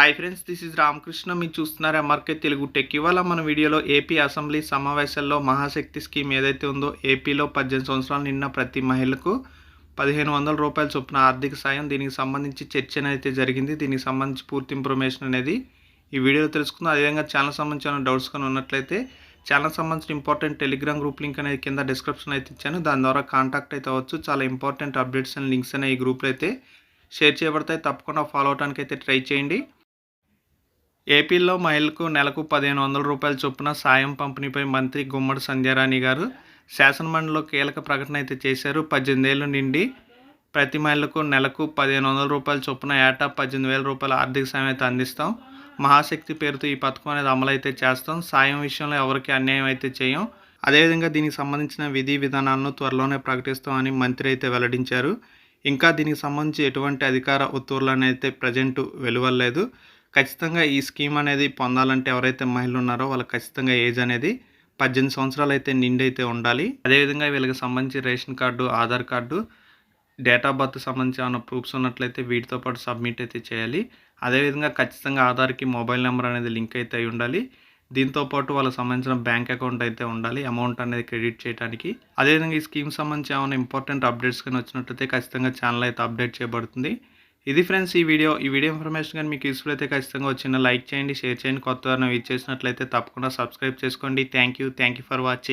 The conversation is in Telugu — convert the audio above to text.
Hi friends this is Ramakrishna మీరు చూస్తున్నారు ఎంఆర్కే తెలుగు టెక్ ఇవాళ మన వీడియోలో ఏపీ అసెంబ్లీ సమావేశాల్లో మహాశక్తి స్కీమ్ ఏదైతే ఉందో ఏపీలో పద్దెనిమిది సంవత్సరాలు నిన్న ప్రతి మహిళకు పదిహేను వందల రూపాయల చొప్పున ఆర్థిక సాయం దీనికి సంబంధించి చర్చ అయితే జరిగింది. దీనికి సంబంధించి పూర్తి ఇన్ఫర్మేషన్ అనేది ఈ వీడియోలో తెలుసుకుందాం. అదేవిధంగా ఛానల్ సంబంధించిన డౌట్స్ కానీ ఉన్నట్లయితే ఛానల్ సంబంధించిన ఇంపార్టెంట్ టెలిగ్రామ్ గ్రూప్ లింక్ అనేది కింద డిస్క్రిప్షన్ అయితే ఇచ్చాను. దాని ద్వారా కాంటాక్ట్ అయితే అవ్వచ్చు. చాలా ఇంపార్టెంట్ అప్డేట్స్ అండ్ లింక్స్ అనే ఈ గ్రూప్లో అయితే షేర్ చేయబడతాయి. తప్పకుండా ఫాలో అవడానికి అయితే ట్రై చేయండి. ఏపీలో మహిళలకు నెలకు పదిహేను వందల రూపాయల చొప్పున సాయం పంపిణీపై మంత్రి గుమ్మడి సంధ్యారాణి గారు శాసనమండలిలో కీలక ప్రకటన అయితే చేశారు. పద్దెనిమిది ఏళ్ళు నుండి ప్రతి మహిళకు నెలకు పదిహేను వందల రూపాయల చొప్పున ఏటా పద్దెనిమిది వేల రూపాయల ఆర్థిక సాయం అయితే అందిస్తాం. మహాశక్తి పేరుతో ఈ పథకం అనేది అమలు అయితే చేస్తాం. సాయం విషయంలో ఎవరికి అన్యాయం అయితే చేయం. అదేవిధంగా దీనికి సంబంధించిన విధి విధానాలను త్వరలోనే ప్రకటిస్తామని మంత్రి అయితే వెల్లడించారు. ఇంకా దీనికి సంబంధించి ఎటువంటి అధికార ఉత్తర్వులు అయితే ప్రజెంట్ వెలువడలేదు. ఖచ్చితంగా ఈ స్కీమ్ అనేది పొందాలంటే ఎవరైతే మహిళలు ఉన్నారో వాళ్ళకి ఖచ్చితంగా ఏజ్ అనేది పద్దెనిమిది సంవత్సరాలు అయితే నిండి అయితే ఉండాలి. అదేవిధంగా వీళ్ళకి సంబంధించి ration card Aadhaar card date of birth సంబంధించి ఏమైనా ప్రూఫ్స్ ఉన్నట్లయితే వీటితో పాటు సబ్మిట్ అయితే చేయాలి. అదేవిధంగా ఖచ్చితంగా ఆధార్కి మొబైల్ నెంబర్ అనేది లింక్ అయితే అయి ఉండాలి. దీంతో పాటు వాళ్ళకి సంబంధించిన బ్యాంక్ అకౌంట్ అయితే ఉండాలి అమౌంట్ అనేది క్రెడిట్ చేయడానికి అదేవిధంగా ఈ స్కీమ్ సంబంధించి ఏమైనా ఇంపార్టెంట్ అప్డేట్స్ కానీ వచ్చినట్లయితే ఖచ్చితంగా ఛానల్ అయితే అప్డేట్ చేయబడుతుంది. ఇది ఫ్రెండ్స్ ఈ వీడియో. ఈ వీడియో ఇన్ఫర్మేషన్ కానీ మీకు యూస్ఫుల్ అయితే ఖచ్చితంగా వచ్చిన లైక్ చేయండి షేర్ చేయండి. కొత్త వారిని చేసినట్లయితే తప్పకుండా సబ్స్క్రైబ్ చేసుకోండి. Thank you thank you for watching